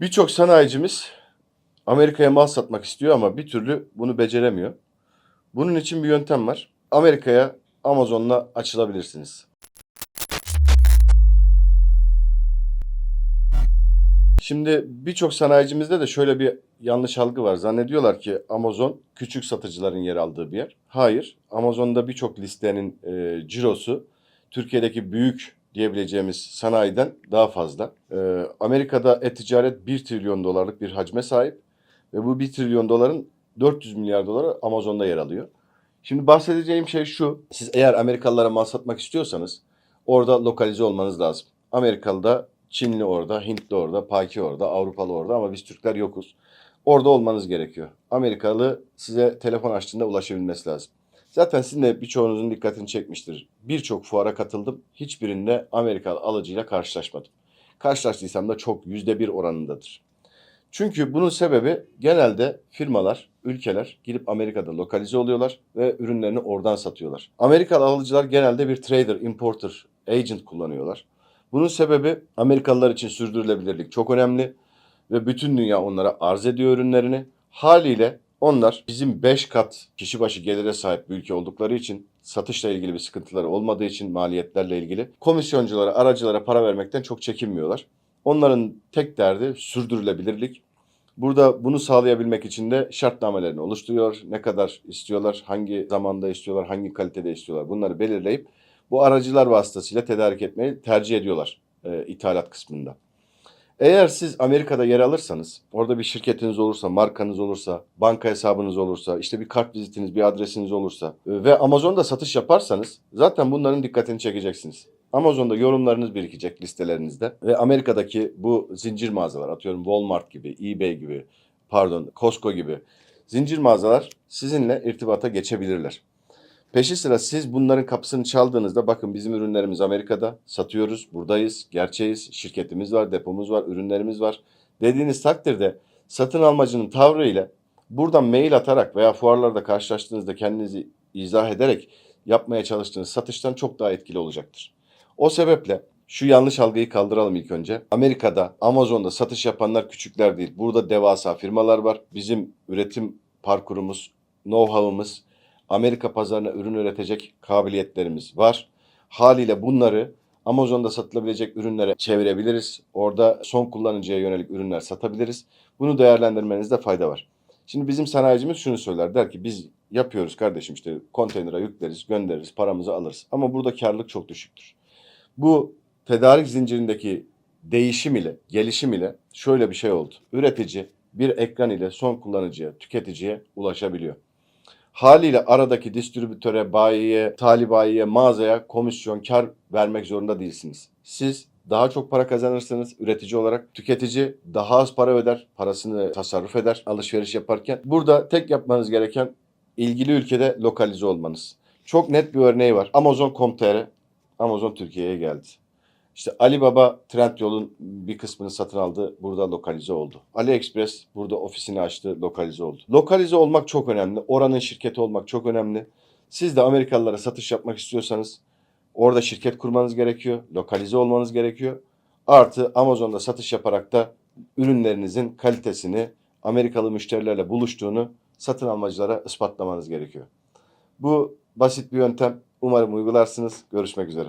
Birçok sanayicimiz Amerika'ya mal satmak istiyor ama bir türlü bunu beceremiyor. Bunun için bir yöntem var. Amerika'ya Amazon'la açılabilirsiniz. Şimdi birçok sanayicimizde de şöyle bir yanlış algı var. Zannediyorlar ki Amazon küçük satıcıların yer aldığı bir yer. Hayır. Amazon'da birçok listenin e, cirosu Türkiye'deki büyük diyebileceğimiz sanayiden daha fazla. E, Amerika'da e-ticaret 1 trilyon dolarlık bir hacme sahip ve bu 1 trilyon doların 400 milyar doları Amazon'da yer alıyor. Şimdi bahsedeceğim şey şu. Siz eğer Amerikalılara mal satmak istiyorsanız orada lokalize olmanız lazım. Amerikalı'da Çinli orada, Hintli orada, Paki orada, Avrupalı orada ama biz Türkler yokuz. Orada olmanız gerekiyor. Amerikalı size telefon açtığında ulaşabilmesi lazım. Zaten sizin de birçoğunuzun dikkatini çekmiştir. Birçok fuara katıldım. Hiçbirinde Amerikalı alıcıyla karşılaşmadım. Karşılaştıysam da çok yüzde bir oranındadır. Çünkü bunun sebebi genelde firmalar, ülkeler gidip Amerika'da lokalize oluyorlar ve ürünlerini oradan satıyorlar. Amerikalı alıcılar genelde bir trader, importer, agent kullanıyorlar. Bunun sebebi Amerikalılar için sürdürülebilirlik çok önemli ve bütün dünya onlara arz ediyor ürünlerini. Haliyle onlar bizim 5 kat kişi başı gelire sahip bir ülke oldukları için satışla ilgili bir sıkıntıları olmadığı için maliyetlerle ilgili komisyonculara, aracılara para vermekten çok çekinmiyorlar. Onların tek derdi sürdürülebilirlik. Burada bunu sağlayabilmek için de şartnamelerini oluşturuyor. Ne kadar istiyorlar, hangi zamanda istiyorlar, hangi kalitede istiyorlar bunları belirleyip bu aracılar vasıtasıyla tedarik etmeyi tercih ediyorlar e, ithalat kısmında. Eğer siz Amerika'da yer alırsanız, orada bir şirketiniz olursa, markanız olursa, banka hesabınız olursa, işte bir kart vizitiniz, bir adresiniz olursa e, ve Amazon'da satış yaparsanız zaten bunların dikkatini çekeceksiniz. Amazon'da yorumlarınız birikecek listelerinizde ve Amerika'daki bu zincir mağazalar atıyorum Walmart gibi, eBay gibi, pardon Costco gibi zincir mağazalar sizinle irtibata geçebilirler. Peşi sıra siz bunların kapısını çaldığınızda bakın bizim ürünlerimiz Amerika'da satıyoruz, buradayız, gerçeğiz, şirketimiz var, depomuz var, ürünlerimiz var dediğiniz takdirde satın almacının tavrıyla buradan mail atarak veya fuarlarda karşılaştığınızda kendinizi izah ederek yapmaya çalıştığınız satıştan çok daha etkili olacaktır. O sebeple şu yanlış algıyı kaldıralım ilk önce. Amerika'da, Amazon'da satış yapanlar küçükler değil. Burada devasa firmalar var. Bizim üretim parkurumuz, know-how'ımız, Amerika pazarına ürün üretecek kabiliyetlerimiz var. Haliyle bunları Amazon'da satılabilecek ürünlere çevirebiliriz. Orada son kullanıcıya yönelik ürünler satabiliriz. Bunu değerlendirmenizde fayda var. Şimdi bizim sanayicimiz şunu söyler. Der ki biz yapıyoruz kardeşim işte konteynere yükleriz, göndeririz, paramızı alırız. Ama burada karlılık çok düşüktür. Bu tedarik zincirindeki değişim ile, gelişim ile şöyle bir şey oldu. Üretici bir ekran ile son kullanıcıya, tüketiciye ulaşabiliyor. Haliyle aradaki distribütöre, bayiye, talibayiye, mağazaya komisyon, kar vermek zorunda değilsiniz. Siz daha çok para kazanırsınız üretici olarak. Tüketici daha az para öder, parasını tasarruf eder alışveriş yaparken. Burada tek yapmanız gereken ilgili ülkede lokalize olmanız. Çok net bir örneği var. Amazon.com.tr Amazon Türkiye'ye geldi. İşte Alibaba Trendyol'un bir kısmını satın aldı. Burada lokalize oldu. AliExpress burada ofisini açtı. Lokalize oldu. Lokalize olmak çok önemli. Oranın şirketi olmak çok önemli. Siz de Amerikalılara satış yapmak istiyorsanız orada şirket kurmanız gerekiyor. Lokalize olmanız gerekiyor. Artı Amazon'da satış yaparak da ürünlerinizin kalitesini Amerikalı müşterilerle buluştuğunu satın almacılara ispatlamanız gerekiyor. Bu basit bir yöntem. Umarım uygularsınız. Görüşmek üzere.